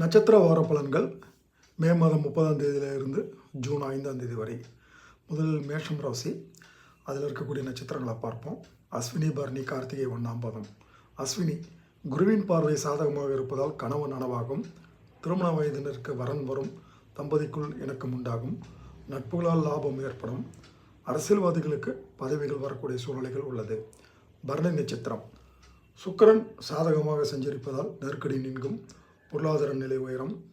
நட்சத்திர வார பலன்கள் மே மாதம் முப்பதாம் தேதியிலிருந்து ஜூன் ஐந்தாம் தேதி வரை. முதலில் மேஷம் ராசி அதில் இருக்கக்கூடிய நட்சத்திரங்களை பார்ப்போம். அஸ்வினி பரணி கார்த்திகை ஒன்றாம் பாதம். அஸ்வினி குருவின் பார்வை சாதகமாக இருப்பதால் கனவு நனவாகும். திருமண வயதினருக்கு வரன் வரும் தம்பதிக்குள் இணக்கம் உண்டாகும் நட்புகளால் லாபம் ஏற்படும். அரசியல்வாதிகளுக்கு பதவிகள் வரக்கூடிய சூழ்நிலைகள் உள்ளது. பரணி நட்சத்திரம் சுக்கிரன் சாதகமாக சஞ்சரிப்பதால் நெருக்கடி நீங்கும். பொருளாதார நிலை உயரம்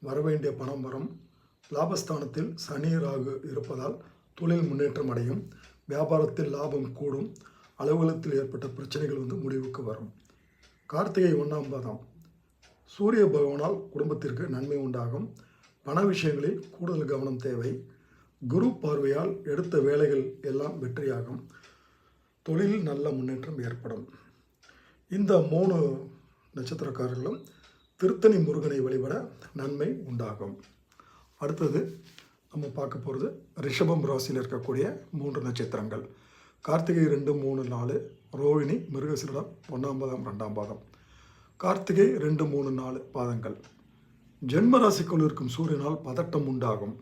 வரவேண்டிய பணம் வரும். லாபஸ்தானத்தில் சனி ராகு இருப்பதால் தொழில் முன்னேற்றம் அடையும். வியாபாரத்தில் லாபம் கூடும். அலுவலகத்தில் ஏற்பட்ட பிரச்சனைகள் வந்து முடிவுக்கு வரும். கார்த்திகை ஒன்றாம் பாதம். சூரிய பகவானால் குடும்பத்திற்கு நன்மை உண்டாகும். பண விஷயங்களில் கூடுதல் கவனம் தேவை. குரு பார்வையால் எடுத்த வேலைகள் எல்லாம் வெற்றியாகும். தொழிலில் நல்ல முன்னேற்றம் ஏற்படும். இந்த மூணு நட்சத்திரக்காரர்களும் திருத்தணி முருகனை வழிபட நன்மை உண்டாகும். அடுத்தது நம்ம பார்க்க போகிறது ரிஷபம் ராசியில் இருக்கக்கூடிய மூன்று நட்சத்திரங்கள். கார்த்திகை ரெண்டு மூணு நாலு ரோகிணி மிருகசிரிடம் ஒன்றாம் பாதம் ரெண்டாம் பாதம் கார்த்திகை ரெண்டு மூணு நாலு பாதங்கள். ஜென்ம ராசிக்குள் இருக்கும் சூரியனால் பதட்டம் உண்டாகும்.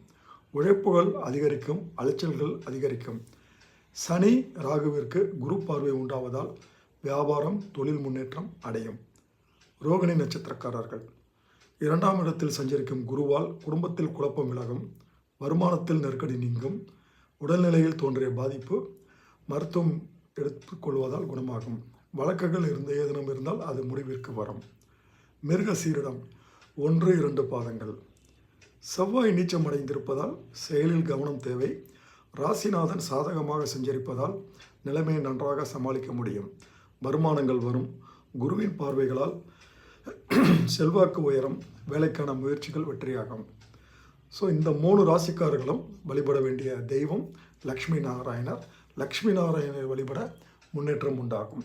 உழைப்புகள் அதிகரிக்கும் அலைச்சல்கள் அதிகரிக்கும். சனி ராகுவிற்கு குரு பார்வை உண்டாவதால் வியாபாரம் தொழில் முன்னேற்றம் அடையும். ரோகிணி நட்சத்திரக்காரர்கள். இரண்டாம் இடத்தில் சஞ்சரிக்கும் குருவால் குடும்பத்தில் குழப்பம் விலகும் வருமானத்தில் நெருக்கடி நீங்கும் உடல்நிலையில் தோன்றிய பாதிப்பு மருத்துவம் எடுத்துக்கொள்வதால் குணமாகும். வழக்குகள் இருந்த ஏதேனும் இருந்தால் அது முடிவிற்கு வரும். மிருக சீரிடம் ஒன்று இரண்டு பாதங்கள். செவ்வாய் நீச்சம் அடைந்திருப்பதால் செயலில் கவனம் தேவை. ராசிநாதன் சாதகமாக சஞ்சரிப்பதால் நிலைமையை நன்றாக சமாளிக்க முடியும். வருமானங்கள் வரும். குருவின் பார்வைகளால் செல்வாக்கு உயரம் வேலைக்கான முயற்சிகள் வெற்றியாகும். ஸோ இந்த மூணு ராசிக்காரர்களும் வழிபட வேண்டிய தெய்வம் லக்ஷ்மி நாராயணர். லக்ஷ்மி நாராயணர் வழிபட முன்னேற்றம் உண்டாகும்.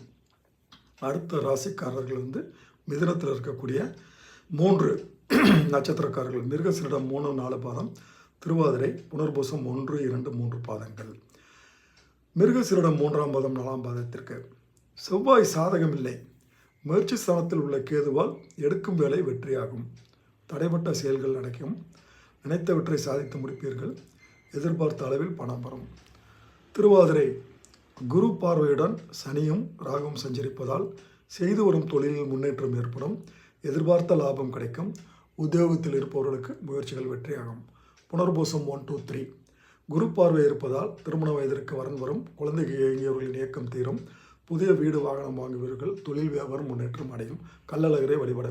அடுத்த ராசிக்காரர்கள் வந்து மிதனத்தில் இருக்கக்கூடிய மூன்று நட்சத்திரக்காரர்கள். மிருகசிரிடம் மூணு நாலு பாதம். திருவாதிரை புனர்பூசம் ஒன்று இரண்டு மூன்று பாதங்கள். மிருகசிரிடம் மூன்றாம் பாதம் நாலாம் பாதத்திற்கு. செவ்வாய் சாதகமில்லை. முயற்சி ஸ்தானத்தில் உள்ள கேதுவால் எடுக்கும் வேலை வெற்றியாகும். தடைப்பட்ட செயல்கள் நடக்கும். நினைத்தவற்றை சாதித்து முடிப்பீர்கள். எதிர்பார்த்த அளவில் பணம் வரும். திருவாதிரை குரு பார்வையுடன் சனியும் ராகும் சஞ்சரிப்பதால் செய்து வரும் தொழிலில் முன்னேற்றம் ஏற்படும். எதிர்பார்த்த லாபம் கிடைக்கும். உத்தியோகத்தில் இருப்பவர்களுக்கு முயற்சிகள் வெற்றியாகும். புனர்பூசம் ஒன் டூ த்ரீ. குரு பார்வை இருப்பதால் திருமண வயதிற்கு வரன் வரும். குழந்தைக்கு இயங்கியவர்களின் இயக்கம் தீரும். புதிய வீடு வாகனம் வாங்குவீர்கள் தொழில் வியாபாரம் முன்னேற்றம் அடையும். கள்ளழகரை வழிபட